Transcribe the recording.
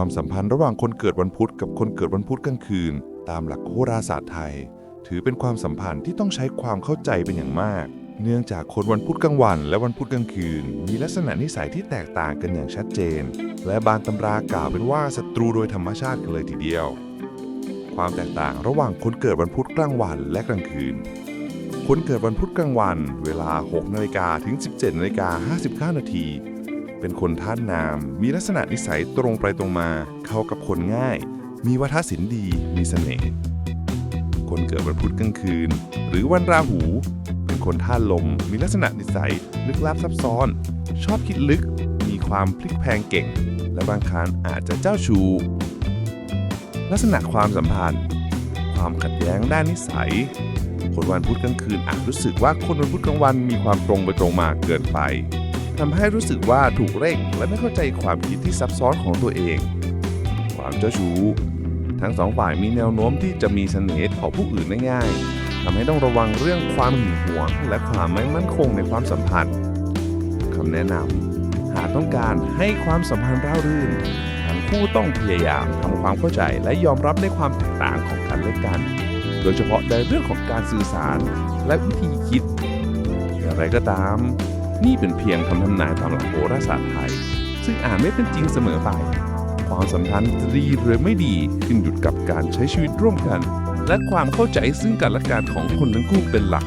ความสัมพันธ์ระหว่างคนเกิดวันพุธกับคนเกิดวันพุธกลางคืน ตามหลักโหราศาสตร์ไทย ถือเป็นความสัมพันธ์ที่ต้องใช้ความเข้าใจเป็นอย่างมาก เนื่องจากคนวันพุธกลางวัน และวันพุธกลางคืน มีลักษณะนิสัยที่แตกต่างกันอย่างชัดเจน และบางตำรากล่าวเป็นว่าศัตรูโดยธรรมชาติกันเลยทีเดียว ความแตกต่างระหว่างคนเกิดวันพุธกลางวันและกลางคืนคนเกิดวันพุธกลางวัน เวลา 6 นาฬิกาถึง 17 นาฬิกา 59 นาที เป็นคนท่านน้ำมีลักษณะนิสัยตรงไปตรงมา เข้ากับคนง่าย มีวัฒนศิลป์ดี มีเสน่ห์คนเกิดวันพุธกลางคืน หรือวันราหู เป็นคนท่าลม มีลักษณะนิสัยลึกลับซับซ้อน ชอบคิดลึก มีความพลิกแพงเก่ง และบางครั้งอาจจะเจ้าชู้ลักษณะความสัมพันธ์ ความขัดแย้งด้านนิสัย คนวันพุธกลางคืนอาจรู้สึกว่าคนวันพุธกลางวันมีความตรงไปตรงมาเกินไป ทำให้รู้สึกว่าถูกเร่งและไม่เข้าใจความคิดที่ซับซ้อนของตัวเอง ความเจ้าชู้ ทั้งสองฝ่ายมีแนวโน้มที่จะมีเสน่ห์ต่อผู้อื่นได้ง่ายทำให้ต้องระวังเรื่องความหึงหวง และความไม่มั่นคงในความสัมพันธ์คำแนะนำหากต้องการให้ความสัมพันธ์ราบรื่นทั้งคู่ต้องพยายามทำความเข้าใจและยอมรับในความแตกต่างของกันและกัน โดยเฉพาะในเรื่องของการสื่อสารและวิธีคิด อย่างไรก็ตาม นี่เป็นเพียงคำทำนายตามหลักโหราศาสตร์ไทย ซึ่งอาจไม่เป็นจริงเสมอไป ความสัมพันธ์จะดีหรือไม่ดีขึ้นอยู่กับการใช้ชีวิตร่วมกัน และความเข้าใจซึ่งกันและกันของคนทั้งคู่เป็นหลัก